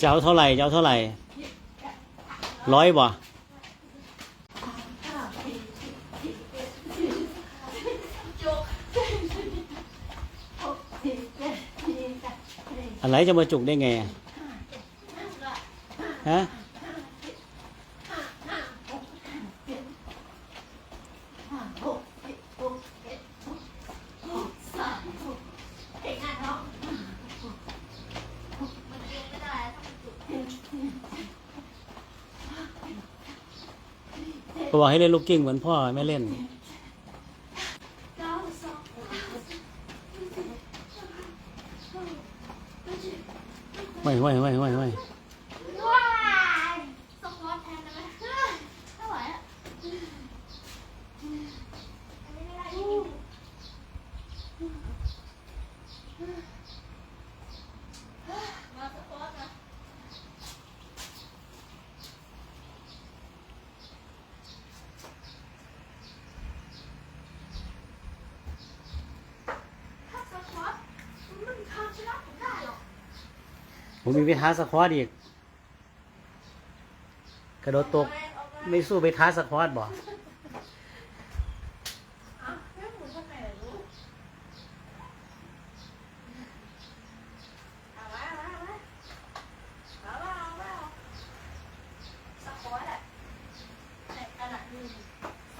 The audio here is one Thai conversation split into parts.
จะเอาเท่าไหร่จะเอาเท่าไหร่ร้อยบ่อะไรจะมาจุกได้ไงฮะ ก็บอกให้เล่นลูกกิ้งเหมือนพ่อไม่เล่นไม่ไม่ไม่ไม่ไม่ ว้ายสควอตแทนได้ไหมไม่ไหวอะอันนี้ไม่ได้จริงๆมาสควอตนะถ้าสควอตมันไม่มีทางชนะผมได้หรอก ผมมีไปท้าสควอตอีก กระโดดตก ไม่สู้ไปท้าสควอตบ่ อะแม่หมูทำไมล่ะลูกเอาไว้เอาไว้เอาไว้เอาไว้เอาไว้เอาสควอตอะในอันดับหนึ่ง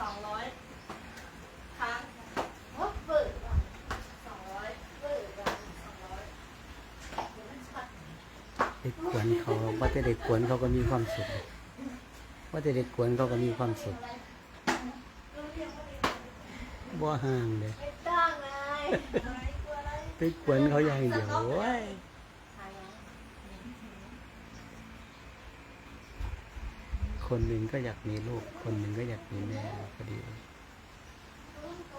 สองร้อยครั้งโอ้เบิร์ดว่ะสองร้อยเบิร์ดว่ะสองร้อยเดี๋ยวมันช็อต เด็กวนเขาว่าแต่เด็กกวนเขาก็มีความสุขว่าแต่เด็กกวนเขาก็มีความสุขบ่ห่างเลยไม่ต้องเลยอะไรกลัวอะไรไปกวนเขาอย่างเดียวโอ้ยวคนหนึ่งก็อยากมีลูก คนหนึ่งก็อยากมีแม่พอดี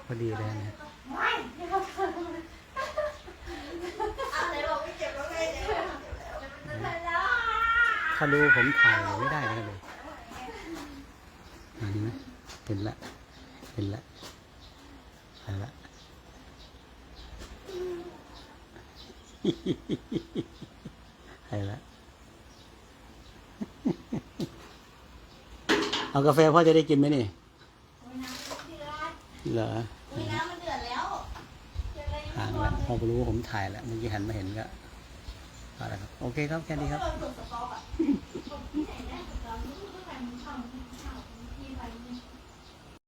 พอดีเลยนะ ไม่ไม่เข้าใจอะไรบอกไม่เจ็บแล้วไงเดี๋ยวมันจะแล้ว ถ้ารู้ผมถ่ายไม่ได้เลยเห็นไหมเห็นละ เห็นละเห็นละเห็นละเอากาแฟพ่อจะได้กินไหมนี่เหรอมีน้ำมันเดือดแล้วห่างแล้วพอรู้ว่าผมถ่ายแล้วเมื่อกี้หันมาเห็นก็เอาละครับ โอเคครับ แค่นี้ครับ